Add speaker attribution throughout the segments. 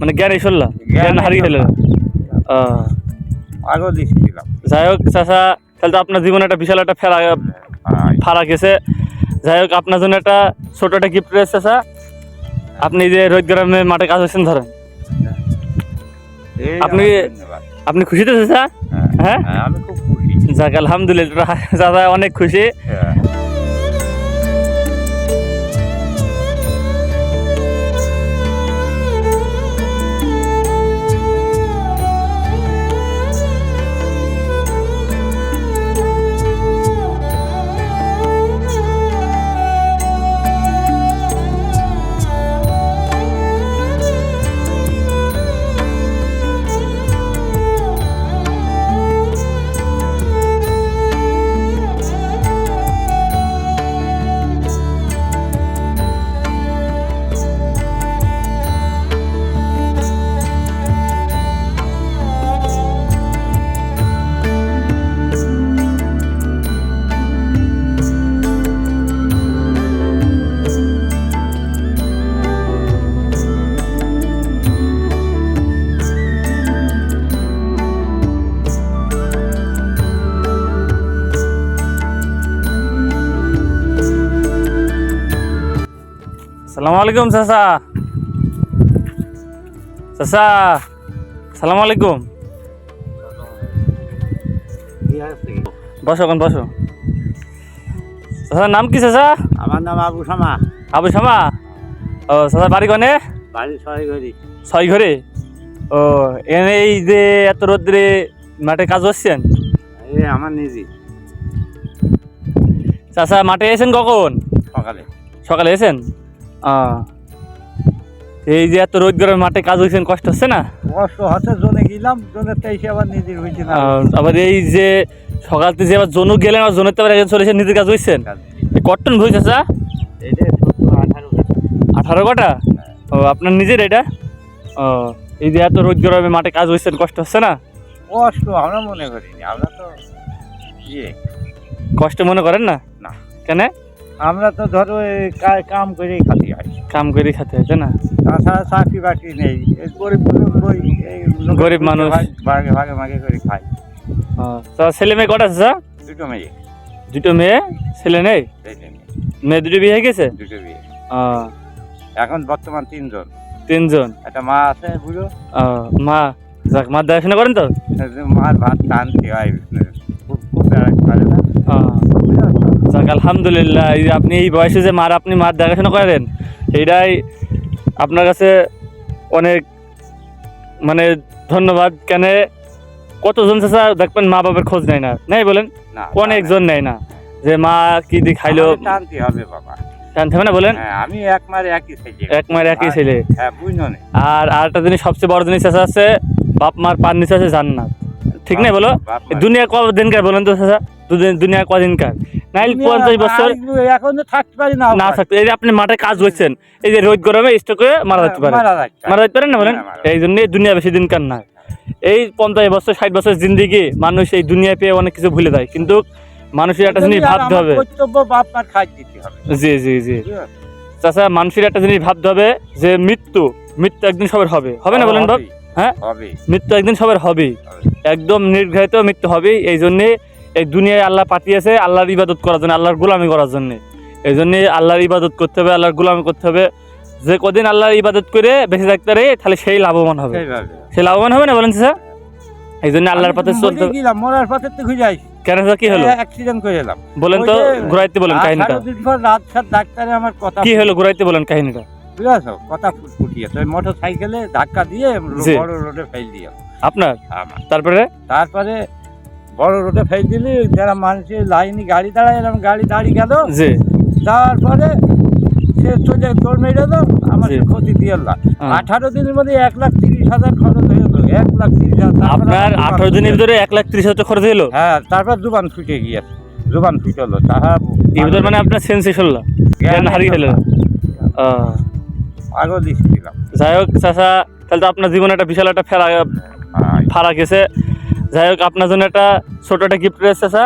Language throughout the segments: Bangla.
Speaker 1: মানে জ্ঞান এইসল্লা জ্ঞান হারিয়ে ফেলে।
Speaker 2: আগেও দিচ্ছিলাম
Speaker 1: যাই হোক চাচা তাহলে তো আপনার জীবনে একটা বিশাল একটা ফেরা ফারা গেছে যাই হোক আপনার জন্য একটা ছোট একটা গিফট রয়েছে চাচা। আপনি যে রোদ গ্রামে মাঠে কাজ হচ্ছেন ধরেন। আপনি- আপনি খুশি তো চাচা?
Speaker 2: হ্যাঁ,
Speaker 1: হ্যাঁ?
Speaker 2: হ্যাঁ, আমি খুব খুশি।
Speaker 1: যাক আলহামদুলিল্লাহ চাচা অনেক খুশি। সালাম আলাইকুম চাচা। চাচা সালাম আলাইকুম। বসো কোন বসো। চাচার নাম কি চাচা?
Speaker 2: আমার নাম আবু শামা
Speaker 1: আবু শামা ও চাচা বাড়ি কনে?
Speaker 2: বাড়ি সবাই করি
Speaker 1: ছয় ঘরে ও এনে এই যে এত রোদ্রে মাঠে কাজ করছেন?
Speaker 2: আমার নিজে।
Speaker 1: চাচা মাঠে এসেন কখন?
Speaker 2: সকালে।
Speaker 1: সকালে এসেন এই যে এত রোদ গরমে মাঠে কাজ হয়েছেন কষ্ট হচ্ছে না?
Speaker 2: কষ্ট হতে জনে গেলাম জনে তেইশে আবার নিজের হয়েছে না।
Speaker 1: আবার এই যে সকাল থেকে যে আবার জনু গেলেন আর জনের তো আবার একজন চলেছেন নিজের কাজ হয়েছেন কটন ভুই চাচা
Speaker 2: এই যে সত্তর আঠারো
Speaker 1: কটা ও আপনার নিজের এটা? ও এই যে এত রোদ গরমে মাঠে কাজ হয়েছেন কষ্ট হচ্ছে না?
Speaker 2: কষ্ট আমরা মনে করিনি আমরা তো ইয়ে।
Speaker 1: কষ্ট মনে করেন না?
Speaker 2: না।
Speaker 1: কেন?
Speaker 2: আমরা তো ধরো এই কাম করেই খাতি হয়
Speaker 1: কাম করে খেতে হয়েছে না?
Speaker 2: তাছাড়া চাকরি বাকরি নেই। এই গরিব গরিব এই
Speaker 1: গরিব মানুষ।
Speaker 2: ভাগ- ভাগে ভাগে ভাগে করে খাই
Speaker 1: ও, তা ছেলে মেয়ে কটা চাচা
Speaker 2: দুটো মেয়ে।
Speaker 1: দুটো মেয়ে? ছেলে নেই?
Speaker 2: মেয়ে,
Speaker 1: মেয়ে দুটো বিয়ে হয়ে গেছে?
Speaker 2: দুটো বিয়ে।
Speaker 1: ও,
Speaker 2: এখন বর্তমান তিনজন।
Speaker 1: তিনজন?
Speaker 2: একটা মা আছে
Speaker 1: ও, মা যাক মা দেখাশোনা করেন তো?
Speaker 2: মার ভাত টানতে হয় খুব খুব বেড়া না।
Speaker 1: ও,
Speaker 2: বুঝছ তো?
Speaker 1: যাক আলহামদুলিল্লাহ এই আপনি এই বয়সে যে মার আপনি মার দেখাশোনা করেন এইটাই আপনার কাছে অনেক মানে ধন্যবাদ। কেন কতজন চাচা দেখবেন মা বাবার খোঁজ নেয় না? নেই বলেন? অনেকজন নেয় না। যে মা কি দিয়ে খাইলো?
Speaker 2: টানতে হবে বাবা।
Speaker 1: জানতে হবে না বলেন?
Speaker 2: হ্যাঁ আমি এক মারে একই
Speaker 1: এক মায়ের একই ছেলে।
Speaker 2: হ্যাঁ বুঝলো
Speaker 1: আর আরেকটা জিনিস সবচেয়ে বড় জিনিস আছে বাপ মার পার নিচে আছে জান্নাত। ঠিক নেই বলো? দুনিয়া কদিনকার বলেন তো চাচা? দুদিন- দুনিয়া কদিনকার? নাইল পঞ্চাশ বছর
Speaker 2: এখন তো থাকতে পারি না
Speaker 1: না থাকতে এই যে আপনি মাঠে কাজ করছেন এই যে রোদ গরমে স্ট্রোক মারা যেতে পারে।
Speaker 2: মারা
Speaker 1: যেতে পারেন না বলেন?
Speaker 2: হ্যাঁ, মারা যাচ্ছে।
Speaker 1: এই জন্য দুনিয়া বেশি দিনকার না। এই পঞ্চাশ বছর ষাট বছর জিন্দিগি মানুষ এই দুনিয়া পেয়ে অনেক কিছু ভুলে যায়। কিন্তু মানুষের একটা জিনিস ভাবতে হবে।
Speaker 2: হবে।
Speaker 1: জি জি জি? চাচা মানুষের একটা জিনিস ভাবতে হবে যে মৃত্যু মৃত্যু একদিন সবার হবে। হবে না বলেন বাপ? হ্যাঁ? মৃত্যু একদিন সবার হবেই
Speaker 2: হবে।
Speaker 1: একদম নির্ঘায়িত মৃত্যু হবেই। এই জন্যে এই দুনিয়ায় আল্লাহ পাঠিয়েছে আল্লাহর ইবাদত করার জন্য আল্লাহর গোলামি করার জন্য। এই জন্যে আল্লাহর ইবাদত করতে হবে আল্লাহর গোলামি করতে হবে। যে কদিন আল্লাহর ইবাদত করে বেঁচে থাকতে পারে তাহলে সেই লাভবান হবে।
Speaker 2: সেইভাবে।
Speaker 1: সে লাভবান হবে না বলেন স্যার? এই জন্য আল্লাহর পথে চলতে
Speaker 2: গেলাম মরার পথে তো আইস
Speaker 1: কেন স্যার কি হলো?
Speaker 2: অ্যাক্সিডেন্ট করে এলাম।
Speaker 1: বলেন তো ঘুরাইতে বলেন কাহিনীটা।
Speaker 2: রাত সাত ডাক্তারে আমার কথা
Speaker 1: কি হলো? ঘুরাইতে বলেন কাহিনীটা।
Speaker 2: বুঝেছ কথা ফুটিয়েছে মোটর সাইকেলে ধাক্কা দিয়ে বড় রোডে ফেল দিয়ে
Speaker 1: আপনার? তারপরে?
Speaker 2: তারপরে বড় রোডে ফেল দিলি যারা মানুষের লাইনে গাড়ি দাঁড়ায় এরকম গাড়ি দাঁড়িয়ে গেল।
Speaker 1: জি।
Speaker 2: তারপরে সে চলে দৌড় মেরে এলো আমার ক্ষতি দিয়ে এলাম
Speaker 1: হ্যাঁ।
Speaker 2: আঠারো দিনের মধ্যে এক লাখ তিরিশ হাজার খরচ হয়ে গেলো এক লাখ তিরিশ হাজার
Speaker 1: আপনার আঠারো দিনের ভিতরে এক লাখ ত্রিশ হাজার খরচ হলো
Speaker 2: হ্যাঁ তারপর জুবান ফুটে গিয়েছে জুবান ফুটে হলো তাহা
Speaker 1: ভিতর মানে আপনার সেন্সেস হলো জ্ঞান হারিয়ে ফেলেন আহ,
Speaker 2: আগেও দিচ্ছিলাম
Speaker 1: যাই হোক চাচা তাহলে তো আপনার জীবনে একটা বিশাল একটা ফেরা ফারা গেছে যাই হোক আপনার জন্য একটা ছোট একটা গিফট রয়েছে চাচা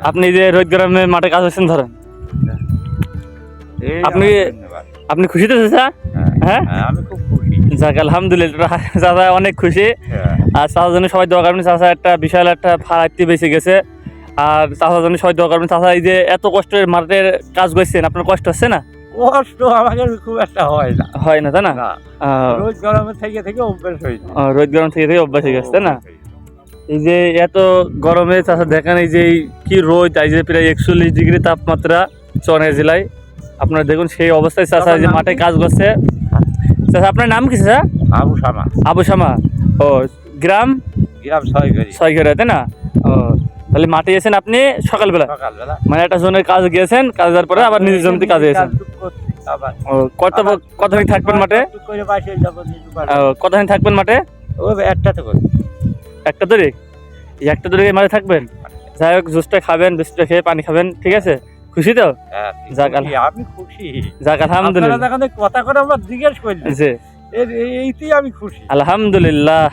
Speaker 1: আপনি যে রোদ গ্রামে মাঠে কাজ হচ্ছেন ধরেন। আপনি- আপনি খুশি তো চাচা
Speaker 2: হ্যাঁ, আমি খুব খুশি।
Speaker 1: যাক আলহামদুলিল্লাহ চাচা অনেক খুশি।
Speaker 2: হ্যাঁ।
Speaker 1: আর চাচার জন্য সবাই দোয়া করবেন চাচা একটা বিশাল একটা ফারাক্তি বেঁচে গেছে। আর চাচার জন্য সবাই দোয়া করবেন চাচা এই যে এত কষ্টের মাঠের কাজ করছেন আপনার কষ্ট হচ্ছে না?
Speaker 2: কষ্ট আমাকে খুব একটা হয় না।
Speaker 1: হয় না তাই না?
Speaker 2: রোজ গরমে থেকে থেকে অভ্যেস হয়েছে
Speaker 1: রোদ গরম থেকে থেকে অভ্যাস হয়ে গেছে তাই না? এই যে এত গরমে চাষা দেখেন এই যে কি রোদ এই যে প্রায় একচল্লিশ ডিগ্রি তাপমাত্রা চনে জেলায়। আপনারা দেখুন সেই অবস্থায় চাষা যে মাঠে কাজ করছে। চাষা আপনার নাম কি চাষা
Speaker 2: আবু শামা
Speaker 1: আবু শামা ও গ্রাম?
Speaker 2: গ্রাম ছয়
Speaker 1: ঘরে তাই না? ও তাহলে মাঠে গেছেন আপনি সকালবেলা?
Speaker 2: সকালবেলা।
Speaker 1: মানে একটা জনের কাজ গিয়েছেন কাজ যাওয়ার পরে আবার নিজের জমিতে কাজে গেছেন। ও কত কতদিন থাকবেন মাঠে? কতদিন থাকবেন মাঠে?
Speaker 2: ও একটাতে করি।
Speaker 1: একটা ধরে এই একটা ধরে মাঠে থাকবেন? যাই হোক জুসটা খাবেন বিস্কুটটা খেয়ে পানি খাবেন ঠিক আছে? খুশি তো?
Speaker 2: হ্যাঁ,
Speaker 1: যাক,
Speaker 2: আমি খুশি।
Speaker 1: যাক আলহামদুলিল্লাহ।
Speaker 2: কথা করে আমার জিজ্ঞেস করলেন
Speaker 1: জি।
Speaker 2: এইতেই আমি খুশি।
Speaker 1: আলহামদুলিল্লাহ।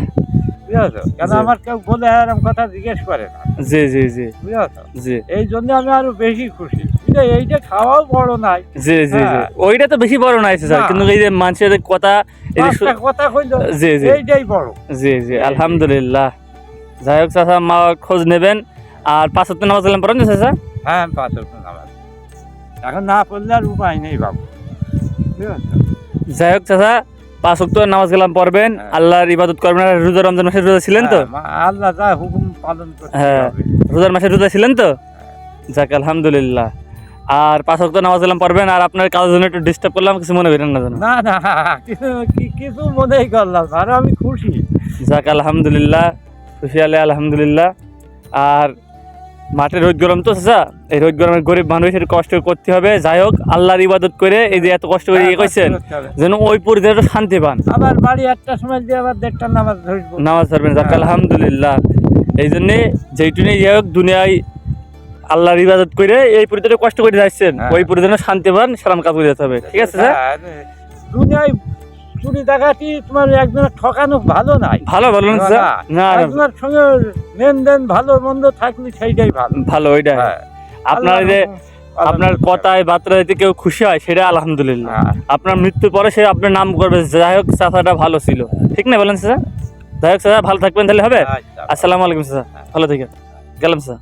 Speaker 2: আমার কেউ বলে এরকম কথা জিজ্ঞেস করে না।
Speaker 1: জি জি জি।
Speaker 2: বুঝেছ?
Speaker 1: জি।
Speaker 2: এই জন্য আমি আরও বেশি খুশি। বুঝলে এইটা খাওয়াও বড় নাই।
Speaker 1: জি জি জি।
Speaker 2: হ্যাঁ।
Speaker 1: ওইটা তো বেশি বড় না স্যার। কিন্তু এই যে মানুষের কথা এই যে
Speaker 2: কথা কইল
Speaker 1: জি জি।
Speaker 2: এইটাই বড়।
Speaker 1: জি জি আলহামদুলিল্লাহ। যাই হোক চাচা মা খোঁজ নেবেন। আর পাঁচ নামাজ পড়েন চাচা?
Speaker 2: হ্যাঁ পাঁচ ওয়াক্ত নামাজ। এখন না পড়লে আর উপায় নেই বাবু।
Speaker 1: যাই হোক চাচা পাঁচ নামাজ গেলাম পড়বেন।
Speaker 2: হ্যাঁ।
Speaker 1: আল্লাহর ইবাদত করবেন। আর রোজা রমজান মাসের রোজা ছিলেন তো?
Speaker 2: হ্যাঁ, আল্লাহ যা হুকুম পালন করতে
Speaker 1: হ্যাঁ। রোজার মাসের রোজা ছিলেন তো? যাক আলহামদুলিল্লাহ। আর পাঁচ সপ্তাহ নামাজ গেলাম পড়বেন আর আপনার কাজের জন্য একটু ডিস্টার্ব করলাম কিছু মনে করেন না
Speaker 2: না না কিছু কিছু মনেই করলাম আর আমি খুশি।
Speaker 1: যাক আলহামদুলিল্লাহ খুশি আলে আলহামদুলিল্লাহ। আর মাঠে রোদ গরম তো চাচা? এই রোদ গরমের গরিব মানুষের কষ্ট করতে হবে। যাই হোক আল্লাহর ইবাদত করে এই যে এত কষ্ট করে ইয়ে করছেন যেন ওই পরিদের শান্তি পান।
Speaker 2: আবার বাড়ি একটা সময় দিয়ে আবার দেড়টা নামাজ
Speaker 1: নামাজ পড়বেন যাক
Speaker 2: হ্যাঁ।
Speaker 1: আলহামদুলিল্লাহ। এই জন্যে যেইটুনি ইয়ে হোক দুনিয়ায় আল্লাহর ইবাদত করে এই পরিদের কষ্ট করে যাচ্ছেন
Speaker 2: হ্যাঁ।
Speaker 1: ওই পরিদের শান্তি পান সালাম কাজ করে যেতে হবে। ঠিক আছে স্যার?
Speaker 2: হ্যাঁ, দুনিয়ায় চুরি ডাকাতি তোমার একজনের ঠকানো ভালো নাই।
Speaker 1: ভালো ভালো না স্যার? না
Speaker 2: একজনের সঙ্গে লেনদেন ভালো মন্দ থাকলে সেইটাই ভালো।
Speaker 1: ভালো ওইটা
Speaker 2: হ্যাঁ।
Speaker 1: আপনার যে আপনার। কথায় বার্তাতে কেউ খুশি হয় সেটা আলহামদুলিল্লাহ। আপনার মৃত্যুর পরে সে আপনার নাম করবে যাই হোক চাচাটা ভালো ছিল। ঠিক না বলেন স্যার? যাই হোক স্যার ভালো থাকবেন তাহলে হবে?
Speaker 2: আচ্ছা।
Speaker 1: আসসালামু আলাইকুম স্যার। ভালো থেকে গেলাম স্যার।